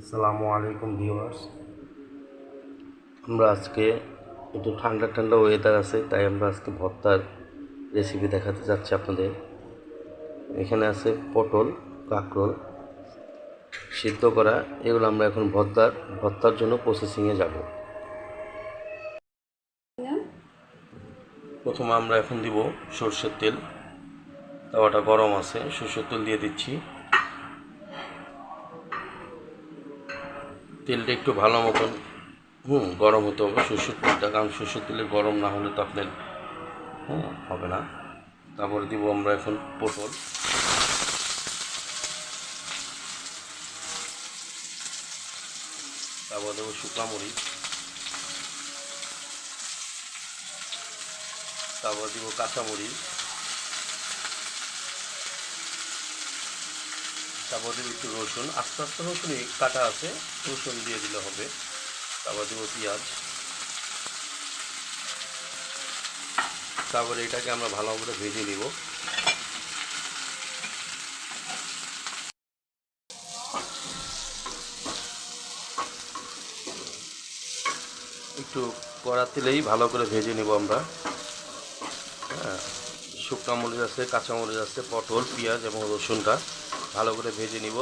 আসসালামু আলাইকুম ভিউয়ার্স। আমরা আজকে একটু ঠান্ডা ঠান্ডা ওয়েদার আছে, তাই আমরা আজকে ভর্তার রেসিপি দেখাতে যাচ্ছি আপনাদের। এখানে আছে পটল, কাঁকরোল সিদ্ধ করা। এগুলো আমরা এখন ভর্তার ভর্তার জন্য প্রসেসিংয়ে যাব। প্রথমে আমরা এখন দিব সর্ষের তেল। তাওয়াটা গরম আছে, সর্ষের তেল দিয়ে দিচ্ছি। তেলটা একটু ভালো মতন, হুম, গরম হতে হবে, সর্ষের তেলটা, কারণ সর্ষের তেলে গরম না হলে তো আপনার, হুম, হবে না। তারপরে দিব আমরা এখন পটল। তারপর দেবো শুকনা মরিচ। তারপর দিব কাঁচা তারপর দিব একটু রসুন। আস্তে আস্তে রসুন কাটা আছে, রসুন দিয়ে দিলে হবে। তারপর দিব পেঁয়াজ। তারপরে এটাকে আমরা ভালো করে ভেজে নিব। একটু কড়া তেলেই ভালো করে ভেজে নেব আমরা। হ্যাঁ শুকনো মরিচ আছে, কাঁচা মরিচ আছে, পটল, পেঁয়াজ এবং রসুনটা। ভালো করে ভেজে নিব।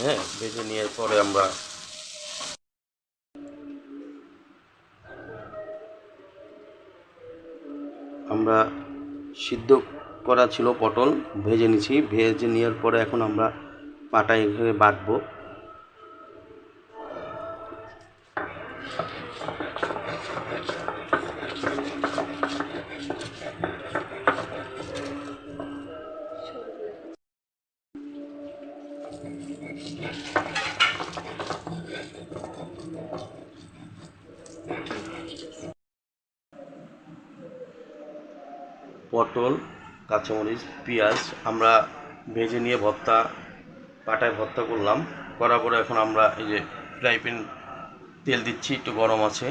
হ্যাঁ ভেজে নেওয়ার পরে আমরা আমরা সিদ্ধ করা ছিল পটল, ভেজে নিছি। ভেজে নেওয়ার পরে এখন আমরা পাটায় এভাবে বাটবো। পটল, কাঁচামরিচ, পেঁয়াজ, আমরা ভেজে নিয়ে ভর্তা, পাটায় ভর্তা করলাম। করার পরে এখন আমরা এই যে ফ্রাই প্যান তেল দিচ্ছি, একটু গরম আছে।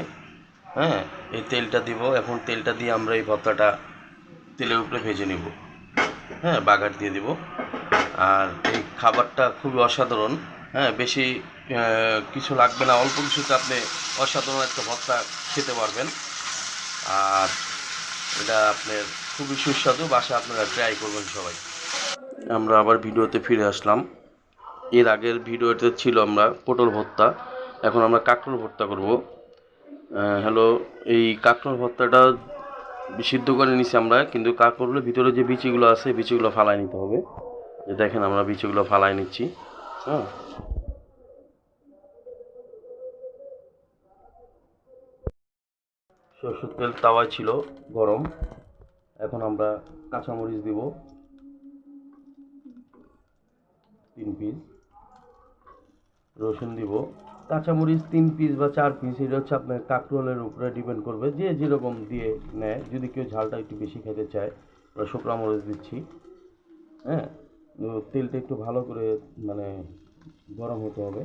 হ্যাঁ এই তেলটা দিব। এখন তেলটা দিয়ে আমরা এই ভর্তাটা তেলের উপরে ভেজে নেব। হ্যাঁ বাগার দিয়ে দিব। আর এই খাবারটা খুবই অসাধারণ। হ্যাঁ বেশি কিছু লাগবে না, অল্প কিছুতে আপনি অসাধারণ একটা ভর্তা খেতে পারবেন। আর এটা আপনার খুবই সুস্বাদু বাসা আপনারা ট্রাই করবেন সবাই। আমরা আবার ভিডিওতে ফিরে আসলাম। এর আগের ভিডিওতে ছিল আমরা পটল ভর্তা। এখন আমরা কাঁকরোল ভর্তা করব। হ্যালো এই কাঁকরোল ভর্তাটা সিদ্ধ করে নিছি আমরা, কিন্তু কাঁকরোলের ভিতরে যে বিচিগুলো আছে, বিচিগুলো ফালাই নিতে হবে। যে দেখেন আমরা বিচিগুলো ফালাই নিচ্ছি হ্যাঁ। সরষের তেল তাওয়ায় ছিল গরম, এখন আমরা কাঁচামরিচ দিব। তিন পিস। রসুন দিব। কাঁচামরিচ তিন পিস বা চার পিস, এটা হচ্ছে আপনার কাঁকরোলের উপরে ডিপেন্ড করবে। যে যেরকম দিয়ে নেয়, যদি কেউ ঝালটা একটু বেশি খেতে চায়, আমরা শুকনো মরিচ দিচ্ছি হ্যাঁ। তেলটা একটু ভালো করে মানে গরম হতে হবে।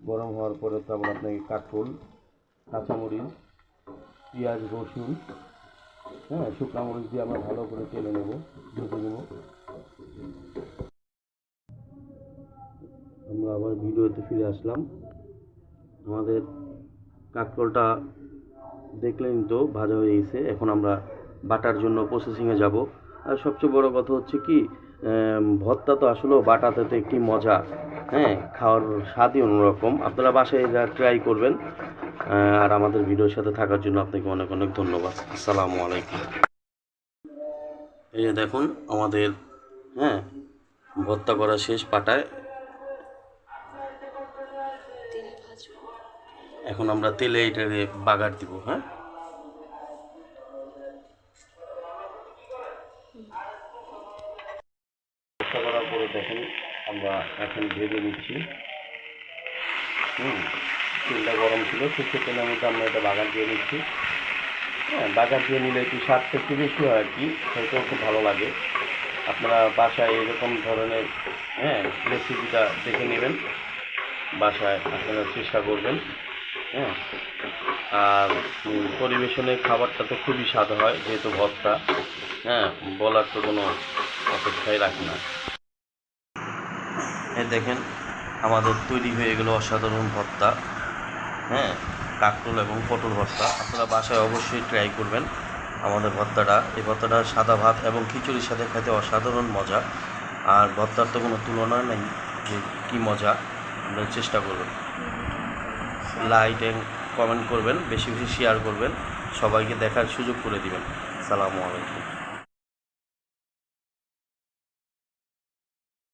গরম হওয়ার পরে তারপর আপনাকে কাঁকরোল কাঁচামরিচ, পেঁয়াজ, রসুন হ্যাঁ শুকনো মরিচ দিয়ে আমরা ভালো করে তেলে নেব, ভেজে নেব। আমরা আবার ভিডিওতে ফিরে আসলাম। আমাদের কাঁকরোলটা দেখলেন তো, ভাজা হয়ে গেছে। এখন আমরা বাটার জন্য প্রসেসিংয়ে যাব। আর সবচেয়ে বড় কথা হচ্ছে কি ভর্তা তো আসলেও বাটাতে তো একটি মজা। হ্যাঁ খাওয়ার স্বাদই অন্যরকম। আপনারা বাসায় যা ট্রাই করবেন আর আমাদের ভিডিওর সাথে থাকার জন্য আপনাকে অনেক অনেক ধন্যবাদ। আসসালামু আলাইকুম। এই যে দেখুন, আমাদের হ্যাঁ ভর্তা করা শেষ পাটায়। এখন আমরা তেলে এটাকে বাগার দিব হ্যাঁ? ভর্তা করার পরে দেখেন, আমরা এখন ভেজে নিচ্ছি। হুম, তেলটা গরম ছিল, সর্ষের তেলের মধ্যে আমরা এটা বাগার দিয়ে নিচ্ছি। হ্যাঁ বাগার দিয়ে নিলে একটু স্বাদটা একটু বেশি হয় আর কি সেটাও খুব ভালো লাগে। আপনারা বাসায় এরকম ধরনের হ্যাঁ রেসিপিটা দেখে নেবেন। বাসায় আপনারা চেষ্টা করবেন। হ্যাঁ আর উম, পরিবেশনের খাবারটা তো খুবই স্বাদ হয় যেহেতু ভর্তা। হ্যাঁ বলার তো কোনো অপেক্ষাই রাখে না। দেখেন আমাদের তৈরি হয়ে গেল অসাধারণ ভর্তা। হ্যাঁ কাকরোল এবং পটল ভর্তা। আপনারা বাসায় অবশ্যই ট্রাই করবেন আমাদের ভর্তাটা। এই ভর্তাটা সাদা ভাত এবং খিচুড়ির সাথে খেতে অসাধারণ মজা। আর ভর্তার তো কোনো তুলনা নেই যে কী মজা আপনারা চেষ্টা করবেন। লাইক অ্যান্ড কমেন্ট করবেন, বেশি বেশি শেয়ার করবেন। সবাইকে দেখার সুযোগ করে দিবেন। সালামু আলাইকুম।